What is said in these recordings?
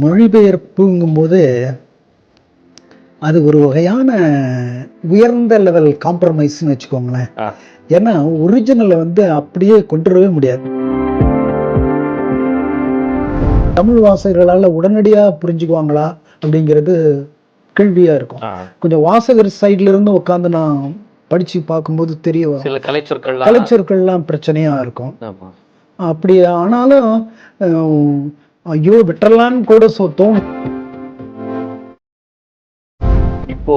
மொழிபெயர்ப்புங்கும்போது அது ஒரு வகையான உயர்ந்த லெவல் காம்ப்ரமைஸ்னு வச்சுக்கோங்களேன். ஏன்னா ஒரிஜினலை வந்து அப்படியே கொண்டு வரவே முடியாது. தமிழ் வாசகர்களால் உடனடியாக புரிஞ்சுக்குவாங்களா அப்படிங்கிறது கேள்வியாக இருக்கும். கொஞ்சம் வாசகர் சைடுல இருந்து உட்காந்து நான் படித்து பார்க்கும்போது தெரிய சில கலைச்சொற்கள்லாம் கலைச்சொற்கள்லாம் பிரச்சனையாக இருக்கும். அப்படி ஆனாலும் ஐயோ விட்டுறலான்னு கூட சொ தோணும் இப்போ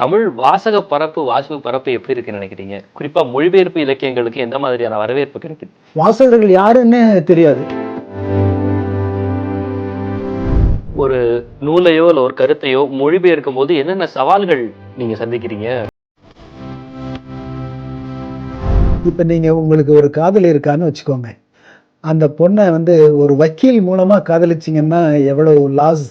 தமிழ் வாசக பரப்பு வாசிப்பு பரப்பு எப்படி இருக்குன்னு நினைக்கிறீங்க? குறிப்பா மொழிபெயர்ப்பு இலக்கியங்களுக்கு எந்த மாதிரியான வரவேற்பு கிடைக்குது? வாசகர்கள் யாருன்னு தெரியாது. ஒரு நூலையோ இல்ல ஒரு கருத்தையோ மொழிபெயர்க்கும் போது என்னென்ன சவால்கள் நீங்க சந்திக்கிறீங்க? இப்போ நீங்கள் உங்களுக்கு ஒரு காதல் இருக்கான்னு வச்சுக்கோங்க. அந்த பொண்ணை வந்து ஒரு வக்கீல் மூலமாக காதலிச்சிங்கன்னா எவ்வளோ லாஸ்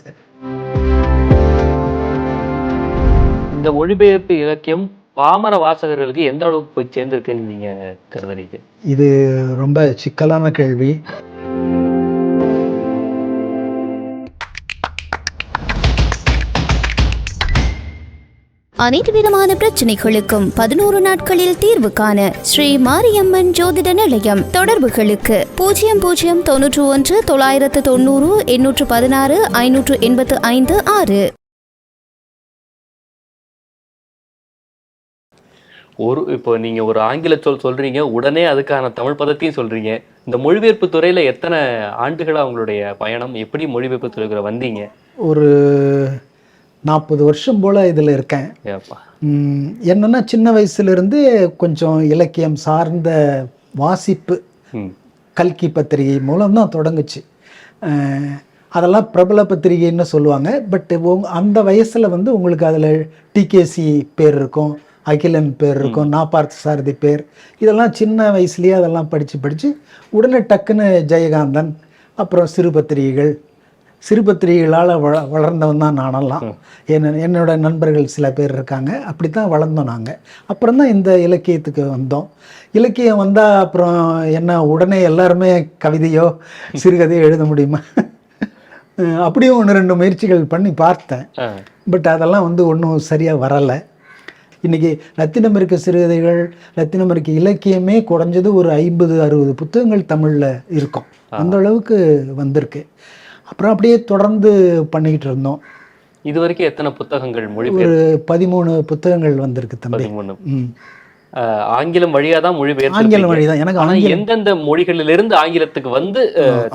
இந்த மொழிபெயர்ப்பு இலக்கியம் பாமர வாசகர்களுக்கு எந்த அளவுக்கு போய் சேர்ந்திருக்குன்னு நீங்க கருதுறீங்க? இது ரொம்ப சிக்கலான கேள்வி. அனைத்து விதமான பிரச்சனைகளுக்கும் பதினோரு நாட்களில் தீர்வு காண ஸ்ரீ மாரியம்மன் ஜோதிட நிலையம் தொடர்புகளுக்கு. பூஜ்ஜியம் பூஜ்ஜியம் தொன்னூற்று ஒன்று தொள்ளாயிரத்து தொண்ணூறு எண்ணூற்று பதினாறு ஐநூற்று எண்பத்து ஐந்து ஆறு. ஒரு இப்போ நீங்க ஒரு ஆங்கில சொல் சொல்றீங்க உடனே அதுக்கான தமிழ் பதத்தையும் சொல்றீங்க. இந்த மொழிபெயர்ப்பு துறையில எத்தனை ஆண்டுகளா உங்களுடைய பயணம்? எப்படி மொழிபெயர்ப்பு துறைக்குள்ள வந்தீங்க? ஒரு நாற்பது வருஷம் போல் இதில் இருக்கேன். என்னன்னா சின்ன வயசுலேருந்து கொஞ்சம் இலக்கியம் சார்ந்த வாசிப்பு கல்கி பத்திரிகை மூலம் தான் தொடங்குச்சு. அதெல்லாம் பிரபல பத்திரிகைன்னு சொல்லுவாங்க. பட் அந்த வயசில் வந்து உங்களுக்கு அதில் டிகேசி பேர் இருக்கும் அகிலன் பேர் இருக்கும் நான் பார்த்த சாரதி பேர். இதெல்லாம் சின்ன வயசுலேயே அதெல்லாம் படித்து படித்து உடனே டக்குன்னு ஜெயகாந்தன் அப்புறம் சிறு பத்திரிகைகள் சிறு பத்திரிகைகளால் வள வளர்ந்தவன் தான் நானெல்லாம். என்ன என்னோட நண்பர்கள் சில பேர் இருக்காங்க. அப்படி தான் வளர்ந்தோம் நாங்கள் அப்புறம் தான் இந்த இலக்கியத்துக்கு வந்தோம். இலக்கியம் வந்தால் அப்புறம் என்ன உடனே எல்லாருமே கவிதையோ சிறுகதையோ எழுத முடியுமா? அப்படியும் ஒன்று ரெண்டு முயற்சிகள் பண்ணி பார்த்தேன். பட் அதெல்லாம் வந்து ஒன்றும் சரியாக வரலை. இன்றைக்கி லத்தீன் அமெரிக்க சிறுகதைகள் லத்தீன் அமெரிக்க இலக்கியமே குறைஞ்சது ஒரு ஐம்பது அறுபது புத்தகங்கள் தமிழில் இருக்கும். அந்த அளவுக்கு வந்திருக்கு. அப்புறம் அப்படியே தொடர்ந்து பண்ணிக்கிட்டு இருந்தோம். இது வரைக்கும் எத்தனை புத்தகங்கள் மொழிபெயர்ப்பு ஒரு பதிமூணு புத்தகங்கள் வந்திருக்கு தம்பி. ஆங்கிலம் வழியா தான் மொழிபெயர்ப்பு ஆங்கிலம் வழி தான். எனக்கு எந்தெந்த மொழிகளிலிருந்து ஆங்கிலத்துக்கு வந்து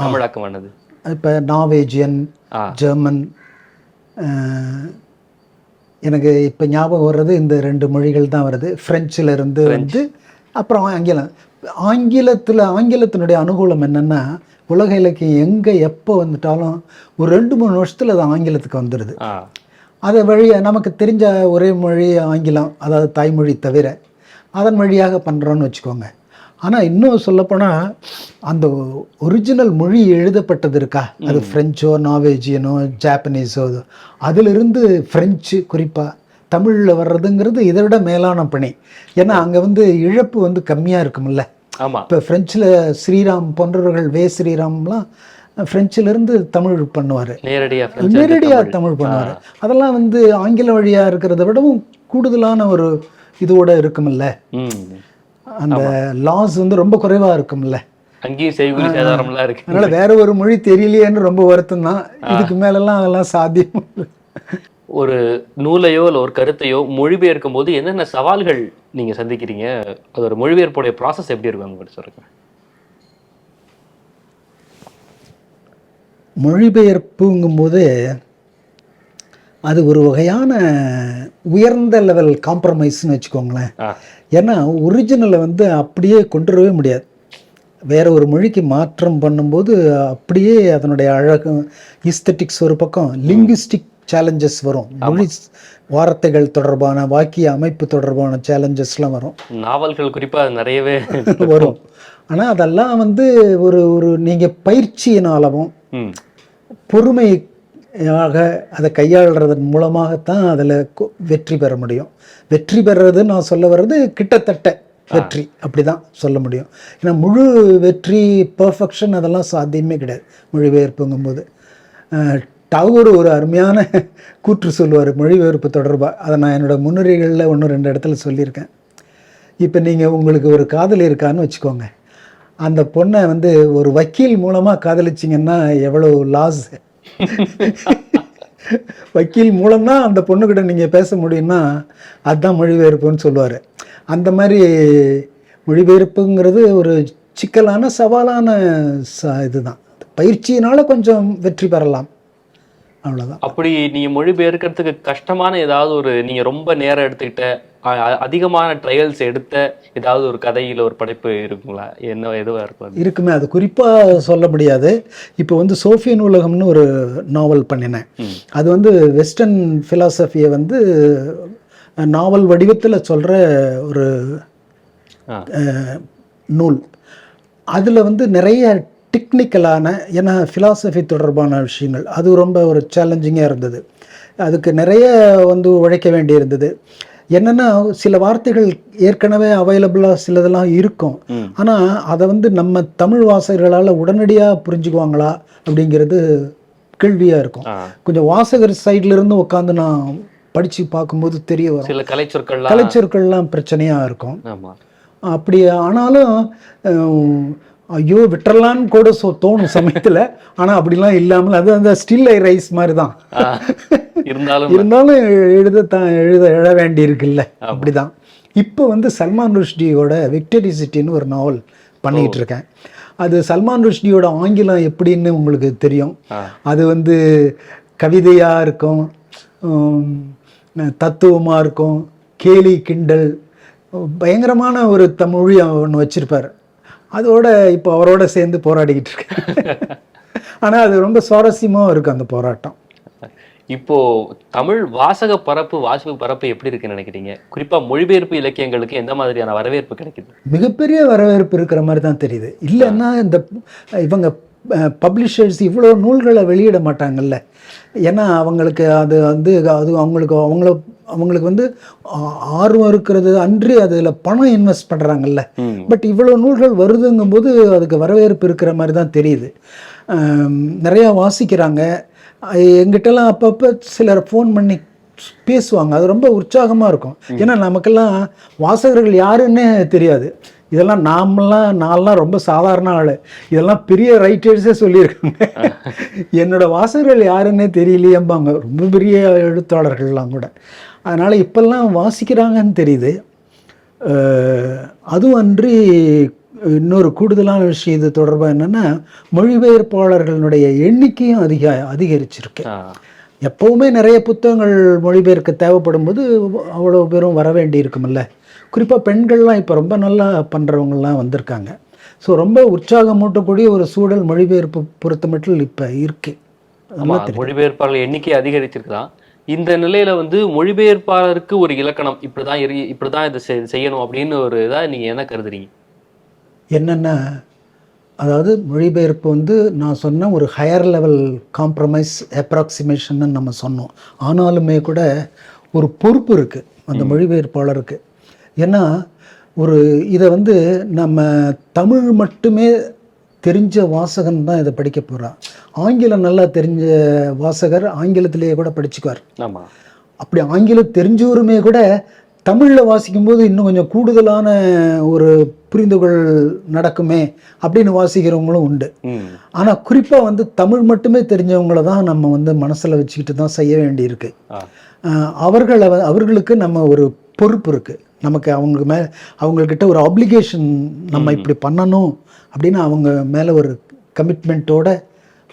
தமிழாக்கம் ஆனது இப்போ நார்வேஜியன். ஜெர்மன் எனக்கு இப்போ ஞாபகம் வர்றது இந்த ரெண்டு மொழிகள் தான் வருது. ஃப்ரெஞ்சில் இருந்து வந்து அப்புறம் ஆங்கிலம். ஆங்கிலத்தில் ஆங்கிலத்தினுடைய அனுகூலம் என்னென்னா உலக இலக்கியம் எங்கே எப்போ வந்துட்டாலும் ஒரு ரெண்டு மூணு வருஷத்தில் அது ஆங்கிலத்துக்கு வந்துடுது அதை வழி நமக்கு தெரிஞ்ச ஒரே மொழி ஆங்கிலம் அதாவது தாய்மொழி தவிர அதன் வழியாக பண்ணுறோன்னு வச்சுக்கோங்க. ஆனால் இன்னும் சொல்லப்போனால் அந்த ஒரிஜினல் மொழி எழுதப்பட்டது இருக்கா? அது ஃப்ரெஞ்சோ நார்வேஜியனோ ஜாப்பனீஸோ அதிலிருந்து ஃப்ரெஞ்சு குறிப்பாக தமிழில் வர்றதுங்கிறது இதை விட மேலான பணி. ஏன்னா அங்கே வந்து இழப்பு வந்து கம்மியாக இருக்கும்ல. ஆமா. இப்போ ஃப்ரெஞ்சில் ஸ்ரீராம் போன்றவர்கள் வே. ஸ்ரீராம்லாம் ஃப்ரெஞ்சிலிருந்து தமிழ் பண்ணுவார். நேரடியா பிரெஞ்சு நேரடியாக தமிழ். பண்ணுவார். அதெல்லாம் வந்து ஆங்கில வழியாக இருக்கிறத விடவும் கூடுதலான ஒரு இதோட இருக்கும்ல. அந்த லாஸ் வந்து ரொம்ப குறைவாக இருக்கும்ல. அங்கேயும் செய்குலி சேதாரம்லாம் இருக்கு. அதனால வேற ஒரு மொழி தெரியலையேன்னு ரொம்ப வருத்தம் தான் இதுக்கு மேலெல்லாம் அதெல்லாம் சாத்தியம். ஒரு நூலையோ இல்ல ஒரு கருத்தையோ மொழிபெயர்க்கும் போது என்னென்ன சவால்கள் நீங்க சந்திக்கிறீங்க? அது ஒரு மொழிபெயர்ப்புடைய ப்ராசஸ் எப்படி இருக்கும்? உங்களுக்கு சொல்லுங்க. மொழிபெயர்ப்புங்கும்போது அது ஒரு வகையான உயர்ந்த லெவல் காம்ப்ரமைஸ்னு வச்சுக்கோங்களேன். ஏன்னா ஒரிஜினலை வந்து அப்படியே கொண்டு வரவே முடியாது. வேற ஒரு மொழிக்கு மாற்றம் பண்ணும்போது அப்படியே அதனுடைய அழகு இஸ்தட்டிக்ஸ் ஒரு பக்கம் லிங்குஸ்டிக் சேலஞ்சஸ் வரும். மொழி வார்த்தைகள் தொடர்பான வாக்கிய அமைப்பு தொடர்பான சேலஞ்சஸ்லாம் வரும். நாவல்கள் குறிப்பா நிறையவே வரும். ஆனால் அதெல்லாம் வந்து ஒரு ஒரு நீங்கள் பயிற்சியினாலவும் பொறுமையாக அதை கையாளுறதன் மூலமாகத்தான் அதில் வெற்றி பெற முடியும். வெற்றி பெறுறது நான் சொல்ல வர்றது கிட்டத்தட்ட வெற்றி. அப்படி தான் சொல்ல முடியும். ஏன்னா முழு வெற்றி பர்ஃபெக்ஷன் அதெல்லாம் சாத்தியமே கிடையாது. மொழிபெயர்ப்புங்கும்போது டாகூர் ஒரு அருமையான கூற்று சொல்லுவார் மொழிபெயர்ப்பு தொடர்பாக அதை நான் என்னோட முன்னுரைகளில் ஒன்று ரெண்டு இடத்துல சொல்லியிருக்கேன். இப்போ நீங்கள் உங்களுக்கு ஒரு காதலி இருக்கான்னு வச்சுக்கோங்க. அந்த பொண்ணை வந்து ஒரு வக்கீல் மூலமாக காதலிச்சிங்கன்னா எவ்வளோ லாஸ் வக்கீல் மூலம்னா அந்த பொண்ணுக்கிட்ட நீங்கள் பேச முடியும்னா அதுதான் மொழிபெயர்ப்புன்னு சொல்லுவார். அந்த மாதிரி மொழிபெயர்ப்புங்கிறது ஒரு சிக்கலான சவாலான ச இதுதான். பயிற்சியினால் கொஞ்சம் வெற்றி பெறலாம். அவ்வளோதான் அப்படி நீங்க மொழிபெயர்க்கிறதுக்கு கஷ்டமான ஏதாவது ஒரு நீங்க ரொம்ப நேரம் எடுத்துக்கிட்ட அதிகமான ட்ரையல்ஸ் எடுத்த ஏதாவது ஒரு கதையில ஒரு படைப்பு இருக்குங்களா? என்ன எதுவா இருக்கும்? இருக்குமே. அது குறிப்பாக சொல்ல முடியாது. இப்போ வந்து சோஃபிய நூலகம்னு ஒரு நாவல் பண்ணினேன். அது வந்து வெஸ்டர்ன் ஃபிலாசபியை வந்து நாவல் வடிவத்தில் சொல்கிற ஒரு நூல். அதில் வந்து நிறைய டெக்னிக்கலான ஏன்னா ஃபிலாசபி தொடர்பான விஷயங்கள் அது ரொம்ப ஒரு சேலஞ்சிங்காக இருந்தது. அதுக்கு நிறைய வந்து உழைக்க வேண்டியிருந்தது. என்னென்னா சில வார்த்தைகள் ஏற்கனவே அவைலபிளாக சிலதெல்லாம் இருக்கும். ஆனால் அதை வந்து நம்ம தமிழ் வாசகர்களால் உடனடியாக புரிஞ்சுக்குவாங்களா அப்படிங்கிறது கேள்வியாக இருக்கும். கொஞ்சம் வாசகர் சைடுல இருந்து உட்காந்து நான் படித்து பார்க்கும்போது தெரிய வரும். சில கலைச்சொற்கள்லாம் கலைச்சொற்கள்லாம் பிரச்சனையாக இருக்கும். அப்படி ஆனாலும் ஐயோ விட்டுறலான்னு கூட சொ தோணும் சமயத்தில். ஆனால் அப்படிலாம் இல்லாமல் அது அந்த ஸ்டில் ஐ ரைஸ் மாதிரி தான். இருந்தாலும் இருந்தாலும் எழுத தான் எழுத எழ வேண்டி இருக்குல்ல அப்படிதான். இப்போ வந்து சல்மான் ருஷ்டியோட விக்டரி சிட்டின்னு ஒரு நாவல் பண்ணிக்கிட்டு இருக்கேன் அது சல்மான் ருஷ்டியோட ஆங்கிலம் எப்படின்னு உங்களுக்கு தெரியும். அது வந்து கவிதையாக இருக்கும் தத்துவமாக இருக்கும் கேலி கிண்டல் பயங்கரமான ஒரு தமிழ் ஒன்று வச்சிருப்பார். அதோட இப்போ அவரோட சேர்ந்து போராடிக்கிட்டு இருக்கேன் ஆனால் அது ரொம்ப சுவாரஸ்யமாக இருக்கும் அந்த போராட்டம். இப்போ தமிழ் வாசக பரப்பு வாசிப்பு பரப்பு எப்படி இருக்குன்னு நினைக்கிறீங்க? குறிப்பா மொழிபெயர்ப்பு இலக்கியங்களுக்கு எந்த மாதிரியான வரவேற்பு கிடைக்குது? மிகப்பெரிய வரவேற்பு இருக்கிற மாதிரி தான் தெரியுது. இல்லைன்னா இந்த இவங்க பப்ளிஷர்ஸ் இவ்வளோ நூல்களை வெளியிட மாட்டாங்கல்ல. ஏன்னா அவங்களுக்கு அது வந்து அது அவங்களுக்கு அவங்கள அவங்களுக்கு வந்து ஆர்வம் இருக்கிறது அன்றி அதில் பணம் இன்வெஸ்ட் பண்ணுறாங்கல்ல. பட் இவ்வளோ நூல்கள் வருதுங்கும்போது அதுக்கு வரவேற்பு இருக்கிற மாதிரி தான் தெரியுது. நிறையா வாசிக்கிறாங்க. எங்கிட்டலாம் அப்பப்போ சிலர் ஃபோன் பண்ணி பேசுவாங்க. அது ரொம்ப உற்சாகமாக இருக்கும். ஏன்னா நமக்கெல்லாம் வாசகர்கள் யாருன்னே தெரியாது. இதெல்லாம் நாமெல்லாம் நான்லாம் ரொம்ப சாதாரண ஆள். இதெல்லாம் பெரிய ரைட்டர்ஸே சொல்லியிருக்காங்க. என்னோட வாசகர்கள் யாருன்னே தெரியலையேம்பாங்க. ரொம்ப பெரிய எழுத்தாளர்கள்லாம் கூட. அதனால் இப்போல்லாம் வாசிக்கிறாங்கன்னு தெரியுது. அதுவும் அன்றி இன்னொரு கூடுதலான விஷயம் இது தொடர்பாக என்னென்னா மொழிபெயர்ப்பாளர்களுடைய எண்ணிக்கையும் அதிக அதிகரிச்சிருக்கு. எப்பவுமே நிறைய புத்தகங்கள் மொழிபெயர்க்க தேவைப்படும் போது அவ்வளோ பேரும் வர வேண்டி இருக்குமில்ல குறிப்பாக பெண்கள்லாம் இப்போ ரொம்ப நல்லா பண்ணுறவங்கலாம் வந்திருக்காங்க. ஸோ ரொம்ப உற்சாகமூட்டக்கூடிய ஒரு சூழல் மொழிபெயர்ப்பு பொறுத்த மட்டும் இப்போ இருக்கு. ஆமா மொழிபெயர்ப்பாளர் எண்ணிக்கை அதிகரிச்சிருக்குதான். இந்த நிலையில வந்து மொழிபெயர்ப்பாளருக்கு ஒரு இலக்கணம் இப்படிதான் இரு- இப்படிதான் இதை செய்- செய்யணும் அப்படின்னு ஒரு இதா நீங்க என்ன கருதுறீங்க? என்னென்னா அதாவது மொழிபெயர்ப்பு வந்து நான் சொன்ன ஒரு ஹையர் லெவல் காம்ப்ரமைஸ் அப்ராக்சிமேஷன் நம்ம சொன்னோம். ஆனாலுமே கூட ஒரு பொறுப்பு இருக்குது அந்த மொழிபெயர்ப்பாளருக்கு. ஏன்னா ஒரு இதை வந்து நம்ம தமிழ் மட்டுமே தெரிஞ்ச வாசகன் தான் இதை படிக்க போகிறான் ஆங்கிலம் நல்லா தெரிஞ்ச வாசகர் ஆங்கிலத்திலேயே கூட படிச்சுக்குவார். அப்படி ஆங்கிலம் தெரிஞ்சவருமே கூட தமிழில் வாசிக்கும்போது இன்னும் கொஞ்சம் கூடுதலான ஒரு புரிந்துகொள் நடக்குமே அப்படின்னு வாசிக்கிறவங்களும் உண்டு. ஆனால் குறிப்பாக வந்து தமிழ் மட்டுமே தெரிஞ்சவங்கள தான் நம்ம வந்து மனசில் வச்சுக்கிட்டு தான் செய்ய வேண்டியிருக்கு. அவர்களை அவர்களுக்கு நம்ம ஒரு பொறுப்பு இருக்குது நமக்கு அவங்க மே அவங்கக்கிட்ட ஒரு ஆப்ளிகேஷன் நம்ம இப்படி பண்ணணும் அப்படின்னு அவங்க மேலே ஒரு கமிட்மெண்ட்டோட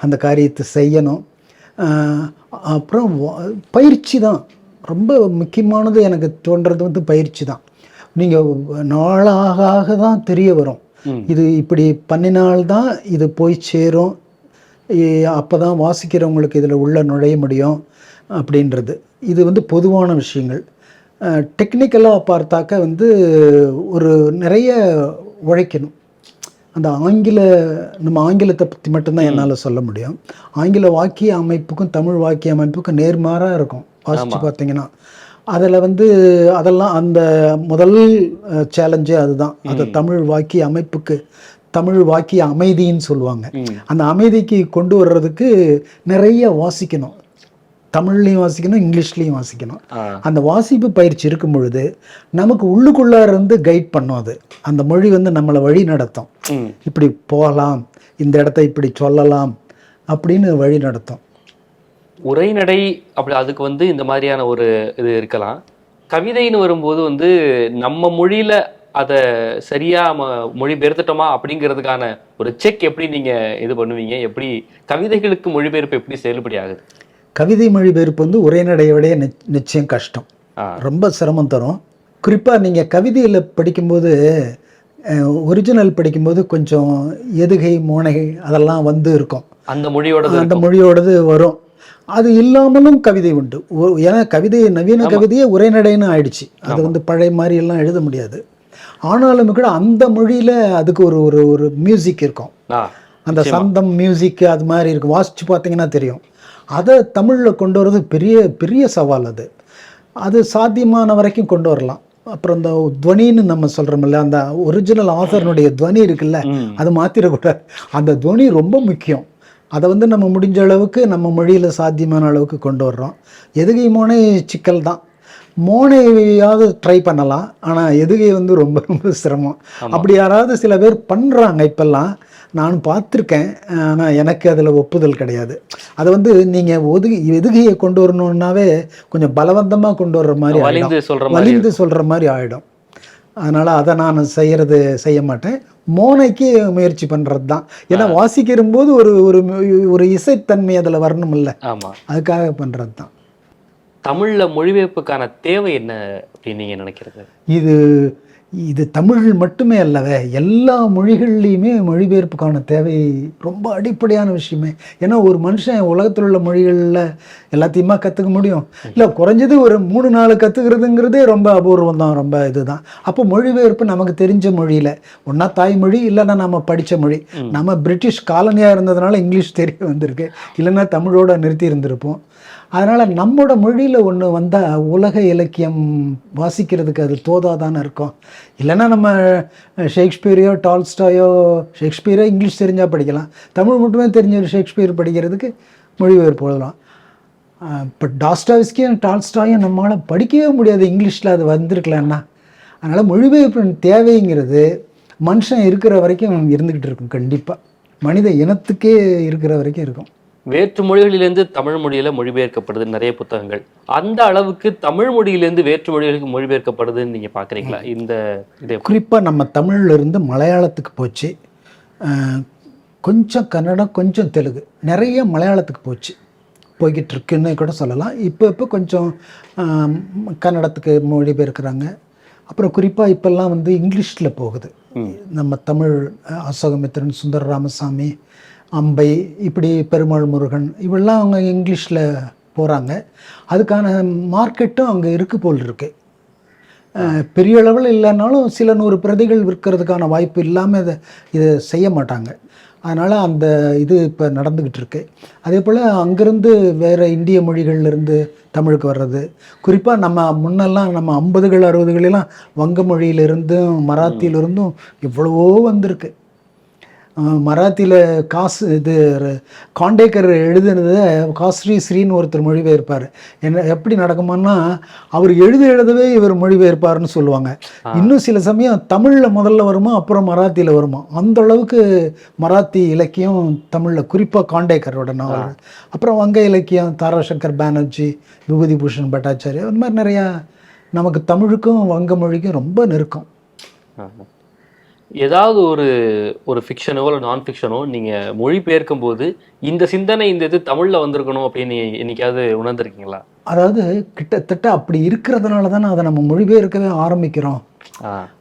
அந்த காரியத்தை செய்யணும். அப்புறம் பயிற்சி தான். ரொம்ப முக்கியமானது எனக்கு தோன்றது வந்து பயிற்சி தான். நீங்கள் நாளாக ஆக தான் தெரிய வரும். இது இப்படி பண்ணினால்தான் இது போய் சேரும். அப்போ தான் வாசிக்கிறவங்களுக்கு இதில் உள்ள நுழைய முடியும் அப்படின்றது. இது வந்து பொதுவான விஷயங்கள். டெக்னிக்கலாக பார்த்தாக்க வந்து ஒரு நிறைய உழைக்கணும். அந்த ஆங்கில நம்ம ஆங்கிலத்தை பற்றி மட்டும்தான் என்னால் சொல்ல முடியும். ஆங்கில வாக்கிய அமைப்புக்கும் தமிழ் வாக்கிய அமைப்புக்கும் நேர்மாறாக இருக்கும். வாசித்து பார்த்தீங்கன்னா. அதில் வந்து அதெல்லாம் அந்த முதல் சேலஞ்சே அதுதான். அந்த தமிழ் வாக்கிய அமைப்புக்கு தமிழ் வாக்கிய அமைதின்னு சொல்லுவாங்க. அந்த அமைதிக்கு கொண்டு வர்றதுக்கு நிறைய வாசிக்கணும். தமிழ்லையும் வாசிக்கணும் இங்கிலீஷ்லேயும் வாசிக்கணும். அந்த வாசிப்பு பயிற்சி இருக்கும் பொழுது நமக்கு உள்ளுக்குள்ளார இருந்து கைட் பண்ணும் அது. அந்த மொழி வந்து நம்மளை வழி நடத்தும். இப்படி போகலாம் இந்த இடத்த இப்படி சொல்லலாம் அப்படின்னு வழி நடத்தும். உரைநடை அப்படி அதுக்கு வந்து இந்த மாதிரியான ஒரு இது இருக்கலாம். கவிதைன்னு வரும்போது வந்து நம்ம மொழியில அதை சரியா ம- மொழிபெயர்த்துட்டோமா அப்படிங்கிறதுக்கான ஒரு செக் எப்படி நீங்க இது பண்ணுவீங்க? எப்படி கவிதைகளுக்கு மொழிபெயர்ப்பு எப்படி செல்லுபடி ஆகுது கவிதை மொழிபெயர்ப்பு வந்து உரைநடையை விட நி- நிச்சயம் கஷ்டம். ரொம்ப சிரமம் தரும். குறிப்பாக நீங்கள் கவிதையில் படிக்கும்போது ஒரிஜினல் படிக்கும்போது கொஞ்சம் எதுகை மோனகை அதெல்லாம் வந்து இருக்கும். அந்த மொழியோட அந்த மொழியோடது வரும். அது இல்லாமலும் கவிதை உண்டு. ஏன்னா கவிதை நவீன கவிதையே உரைநடைன்னு ஆயிடுச்சு. அது வந்து பழைய மாதிரி எல்லாம் எழுத முடியாது. ஆனாலும் கூட அந்த மொழியில் அதுக்கு ஒரு ஒரு ஒரு மியூசிக் இருக்கும். அந்த சந்தம் மியூசிக் அது மாதிரி இருக்கும். வாசித்து பார்த்தீங்கன்னா தெரியும். அதை தமிழில் கொண்டு வர்றது பெரிய பெரிய சவால் அது. அது சாத்தியமான வரைக்கும் கொண்டு வரலாம். அப்புறம் இந்த துவனின்னு நம்ம சொல்கிறோம்ல அந்த ஒரிஜினல் ஆதரனுடைய துவனி இருக்குல்ல. அது மாற்றிடக்கூடாது அந்த துவனி ரொம்ப முக்கியம். அதை வந்து நம்ம முடிஞ்ச அளவுக்கு நம்ம மொழியில் சாத்தியமான அளவுக்கு கொண்டு வர்றோம். எதுகை மோனை சிக்கல் தான் மோனையாவது ட்ரை பண்ணலாம். ஆனால் எதுகை வந்து ரொம்ப ரொம்ப சிரமம். அப்படி யாராவது சில பேர் பண்ணுறாங்க இப்போல்லாம். நான் பார்த்துருக்கேன். ஆனால் எனக்கு அதில் ஒப்புதல் கிடையாது. அதை வந்து நீங்கள் ஒதுகி எதுகையை கொண்டு வரணுன்னாவே கொஞ்சம் பலவந்தமாக கொண்டு வர்ற மாதிரி ஆயிடும். வலிந்து சொல்கிற மாதிரி ஆகிடும் அதனால் அதை நான் செய்கிறது செய்ய மாட்டேன். மோனைக்கு முயற்சி பண்ணுறது தான் ஏன்னா வாசிக்கிற போது ஒரு ஒரு இசைத்தன்மை அதில் வரணுமில்ல. ஆமா. அதுக்காக பண்ணுறது தான் தமிழ்ல மொழிபெயர்ப்புக்கான தேவை என்ன அப்படின்னு நீங்க நினைக்கிறது? இது இது தமிழ் மட்டுமே அல்லவே எல்லா மொழிகள்லையுமே மொழிபெயர்ப்புக்கான தேவை ரொம்ப அடிப்படையான விஷயமே. ஏன்னா ஒரு மனுஷன் உலகத்தில் உள்ள மொழிகளில் எல்லாத்தையுமா கற்றுக்க முடியும்? இல்லை குறைஞ்சது ஒரு மூணு நாலு கற்றுக்கிறதுங்கிறதே ரொம்ப அபூர்வம் தான் ரொம்ப இதுதான். அப்போ மொழிபெயர்ப்பு நமக்கு தெரிஞ்ச மொழியில் ஒன்றா தாய்மொழி இல்லைன்னா நம்ம படித்த மொழி. நம்ம பிரிட்டிஷ் காலனியாக இருந்ததுனால இங்கிலீஷ் தெரிய வந்திருக்கு. இல்லைன்னா தமிழோட நிறுத்தி இருந்திருப்போம். அதனால் நம்மளோட மொழியில் ஒன்று வந்தால் உலக இலக்கியம் வாசிக்கிறதுக்கு அது தோதாதானே இருக்கும். இல்லைன்னா நம்ம ஷேக்ஸ்பியரையோ டால்ஸ்டாயோ ஷேக்ஸ்பியரோ இங்கிலீஷ் தெரிஞ்சால் படிக்கலாம். தமிழ் மட்டுமே தெரிஞ்ச ஒரு ஷேக்ஸ்பியர் படிக்கிறதுக்கு மொழிபெயர்ப்பு எழுதலாம் இப்போ டாஸ்டாவிஸ்கியும் டால்ஸ்டாயும் நம்மளால் படிக்கவே முடியாது. இங்கிலீஷில் அது வந்திருக்கலன்னா. அதனால் மொழிபெயர்ப்பு தேவைங்கிறது மனுஷன் இருக்கிற வரைக்கும் இருந்துக்கிட்டு இருக்கும். கண்டிப்பாக மனித இனத்துக்கே இருக்கிற வரைக்கும் இருக்கும். வேற்று மொழிகளிலிருந்து தமிழ் மொழியில மொழிபெயர்க்கப்படுது நிறைய புத்தகங்கள். அந்த அளவுக்கு தமிழ் மொழியிலிருந்து வேற்று மொழிகளுக்கு மொழிபெயர்க்கப்படுதுன்னு நீங்க பாக்குறீங்களா? இந்த இதை குறிப்பாக நம்ம தமிழ்ல இருந்து மலையாளத்துக்கு போச்சு. கொஞ்சம் கன்னடம் கொஞ்சம் தெலுங்கு நிறைய மலையாளத்துக்கு போச்சு. போய்கிட்டு இருக்குன்னு கூட சொல்லலாம். இப்போ இப்போ கொஞ்சம் கன்னடத்துக்கு மொழிபெயர்க்கிறாங்க. அப்புறம் குறிப்பாக இப்போல்லாம் வந்து இங்கிலீஷில் போகுது. நம்ம தமிழ் அசோகமித்திரன் சுந்தர ராமசாமி அம்பை இப்படி பெருமாள் முருகன் இவெல்லாம் அவங்க இங்கிலீஷில் போகிறாங்க அதுக்கான மார்க்கெட்டும் அங்கே இருக்குது போல் இருக்குது பெரிய அளவில் இல்லைனாலும் சில நூறு பிரதிகள் விற்கிறதுக்கான வாய்ப்பு இல்லாமல் இதை இதை செய்ய மாட்டாங்க. அதனால் அந்த இது இப்போ நடந்துக்கிட்டு இருக்கு. அதே போல் அங்கேருந்து வேறு இந்திய மொழிகள்லேருந்து தமிழுக்கு வர்றது. குறிப்பாக நம்ம முன்னெல்லாம் நம்ம ஐம்பதுகள் அறுபதுகளெல்லாம் வங்க மொழியிலிருந்தும் மராத்தியிலிருந்தும் எவ்வளவோ வந்திருக்கு. மராத்தியில் காசு இது காண்டேக்கர் எழுதுனதை காஸ்ரீ ஸ்ரீன்னு ஒருத்தர் மொழிபெயர்ப்பார். என்ன எப்படி நடக்குமான்னா அவர் எழுத எழுதவே இவர் மொழிபெயர்ப்பார்னு சொல்லுவாங்க. இன்னும் சில சமயம் தமிழில் முதல்ல வருமா அப்புறம் மராத்தியில் வருமா? அந்த அளவுக்கு மராத்தி இலக்கியம் தமிழில் குறிப்பாக காண்டேக்கரோட நாவல். அப்புறம் வங்க இலக்கியம் தாராசங்கர் பானர்ஜி விபூதி பூஷன் பட்டாச்சாரியா இந்த மாதிரி நிறையா நமக்கு தமிழுக்கும் வங்க மொழிக்கும் ரொம்ப நெருக்கம். ஆமா. ஏதாவது ஒரு ஒரு ஃபிக்ஷனோ இல்லை நான் ஃபிக்ஷனோ நீங்க மொழிபெயர்க்கும் போது இந்த சிந்தனை இந்த இது தமிழ்ல வந்திருக்கணும் அப்படின்னு என்னைக்காவது உணர்ந்திருக்கீங்களா? அதாவது கிட்டத்தட்ட அப்படி இருக்கிறதுனால தானே அதை நம்ம மொழிபெயர்க்கவே ஆரம்பிக்கிறோம்.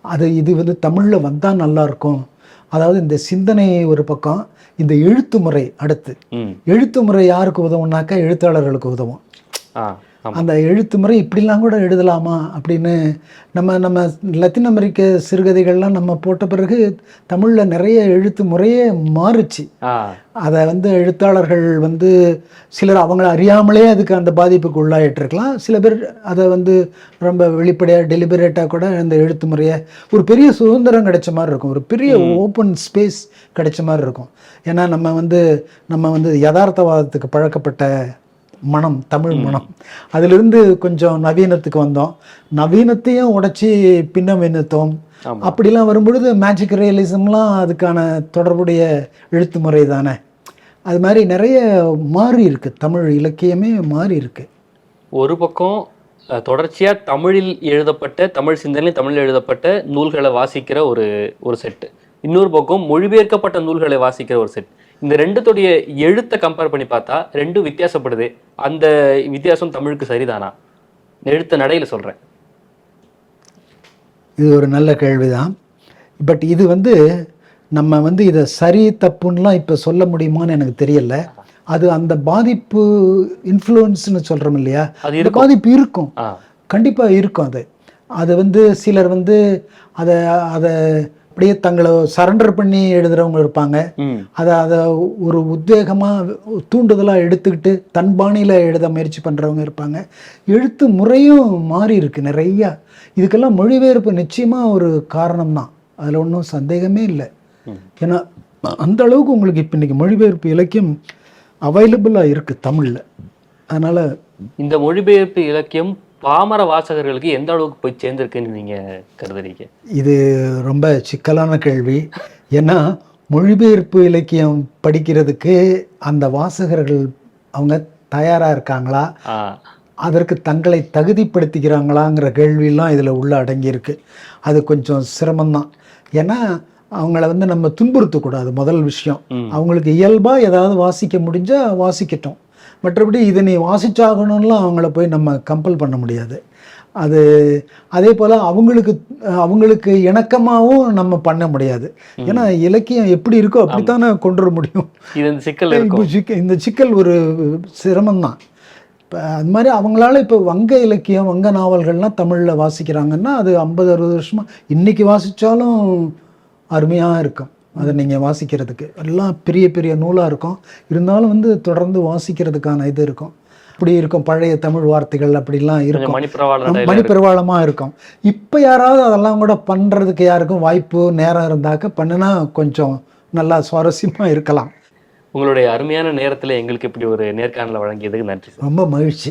அது இது வந்து தமிழில் வந்தால் நல்லா இருக்கும் அதாவது இந்த சிந்தனை ஒரு பக்கம் இந்த எழுத்து முறை அடுத்து. எழுத்து முறை யாருக்கு உதவும்னாக்கா எழுத்தாளர்களுக்கு உதவும். ஆ. அந்த எழுத்து முறை இப்படிலாம் கூட எழுதலாமா அப்படின்னு நம்ம நம்ம லத்தீன் அமெரிக்க சிறுகதைகள்லாம் நம்ம போட்ட பிறகு தமிழில் நிறைய எழுத்து முறையே மாறுச்சு. அதை வந்து எழுத்தாளர்கள் வந்து சிலர் அவங்கள அறியாமலே அதுக்கு அந்த பாதிப்புக்கு உள்ளாயிட்டு இருக்கலாம் சில பேர் அதை வந்து ரொம்ப வெளிப்படையாக டெலிபரேட்டாக கூட அந்த எழுத்து முறையை ஒரு பெரிய சுதந்திரம் கிடைச்ச மாதிரி இருக்கும். ஒரு பெரிய ஓப்பன் ஸ்பேஸ் கிடைச்ச மாதிரி இருக்கும். ஏன்னா நம்ம வந்து நம்ம வந்து யதார்த்தவாதத்துக்கு பழக்கப்பட்ட மனம் தமிழ் மனம். அதிலிருந்து கொஞ்சம் நவீனத்துக்கு வந்தோம். நவீனத்தையும் உடைச்சி பின்னவீனத்தோம் ஆமா. அப்படிலாம் வரும்பொழுது மேஜிக் ரியலிசம்லாம் அதுக்கான தொடர்புடைய எழுத்து முறை தானே. அது மாதிரி நிறைய மாறி இருக்கு. தமிழ் இலக்கியமே மாறி இருக்கு. ஒரு பக்கம் அஹ், தொடர்ச்சியா தமிழில் எழுதப்பட்ட தமிழ் சிந்தனை தமிழில் எழுதப்பட்ட நூல்களை வாசிக்கிற ஒரு ஒரு செட்டு இன்னொரு பக்கம் மொழிபெயர்க்கப்பட்ட நூல்களை வாசிக்கிற ஒரு செட் இந்த ரெண்டுத்துடைய எழுத்தை கம்பேர் பண்ணி பார்த்தா ரெண்டும் வித்தியாசப்படுது. அந்த வித்தியாசம் தமிழுக்கு சரிதானா? எழுத்த நடையில சொல்றேன். இது ஒரு நல்ல கேள்விதான். பட் இது வந்து நம்ம வந்து இதை சரி தப்புன்னெலாம் இப்போ சொல்ல முடியுமான்னு எனக்கு தெரியல. அது அந்த பாதிப்பு இன்ஃப்ளூயன்ஸ்னு சொல்கிறோம் இல்லையா? அது பாதிப்பு இருக்கும். கண்டிப்பாக இருக்கும் அது. அது வந்து சிலர் வந்து அதை அதை அப்படியே தங்களை சரண்டர் பண்ணி எழுதுகிறவங்க இருப்பாங்க. அதை அதை ஒரு உத்வேகமாக தூண்டுதலாக எடுத்துக்கிட்டு தன் பாணியில் எழுத முயற்சி பண்ணுறவங்க இருப்பாங்க. எழுத்து முறையும் மாறி இருக்கு நிறையா. இதுக்கெல்லாம் மொழிபெயர்ப்பு நிச்சயமாக ஒரு காரணம் தான் அதில் ஒன்றும் சந்தேகமே இல்லை. ஏன்னா அந்த அளவுக்கு உங்களுக்கு இப்போ இன்றைக்கி மொழிபெயர்ப்பு இலக்கியம் அவைலபிளாக இருக்குது தமிழில். அதனால் இந்த மொழிபெயர்ப்பு இலக்கியம் பாமர வாசகர்களுக்கு எந்த அளவுக்கு போய் சேர்ந்திருக்குன்னு நீங்க கருதுறீங்க? இது ரொம்ப சிக்கலான கேள்வி. ஏன்னா மொழிபெயர்ப்பு இலக்கியம் படிக்கிறதுக்கு அந்த வாசகர்கள் அவங்க தயாராக இருக்காங்களா? அதற்கு தங்களை தகுதிப்படுத்திக்கிறாங்களாங்கிற கேள்வியெல்லாம் இதில் உள்ள அடங்கியிருக்கு. அது கொஞ்சம் சிரமம்தான். ஏன்னா அவங்கள வந்து நம்ம துன்புறுத்தக்கூடாது முதல் விஷயம். அவங்களுக்கு இயல்பாக ஏதாவது வாசிக்க முடிஞ்சால் வாசிக்கட்டும். மற்றபடி இதை நீ வாசிச்சாகணும்லாம் அவங்கள போய் நம்ம கம்பல் பண்ண முடியாது. அது அதே போல் அவங்களுக்கு அவங்களுக்கு இணக்கமாகவும் நம்ம பண்ண முடியாது. ஏன்னா இலக்கியம் எப்படி இருக்கோ அப்படித்தானே கொண்டு வர முடியும். இந்த சிக்கல் இந்த சிக்கல் ஒரு சிரமம்தான். இப்போ அது மாதிரி அவங்களால இப்போ வங்க இலக்கியம் வங்க நாவல்கள்லாம் தமிழில் வாசிக்கிறாங்கன்னா அது ஐம்பது அறுபது வருஷமா இன்னைக்கு வாசித்தாலும் அருமையாக இருக்கும். அதை நீங்கள் வாசிக்கிறதுக்கு. எல்லாம் பெரிய பெரிய நூலாக இருக்கும். இருந்தாலும் வந்து தொடர்ந்து வாசிக்கிறதுக்கான இது இருக்கும். அப்படி இருக்கும். பழைய தமிழ் வார்த்தைகள் அப்படிலாம் இருக்கும். மணிப்பிரவாளமாக இருக்கும். இப்போ யாராவது அதெல்லாம் கூட பண்ணுறதுக்கு யாருக்கும் வாய்ப்பு நேரம் இருந்தாக்க பண்ணுனா கொஞ்சம் நல்லா சுவாரஸ்யமாக இருக்கலாம். உங்களுடைய அருமையான நேரத்துல எங்களுக்கு இப்படி ஒரு நேர்காணலை வழங்கியதுக்கு நன்றி ரொம்ப மகிழ்ச்சி.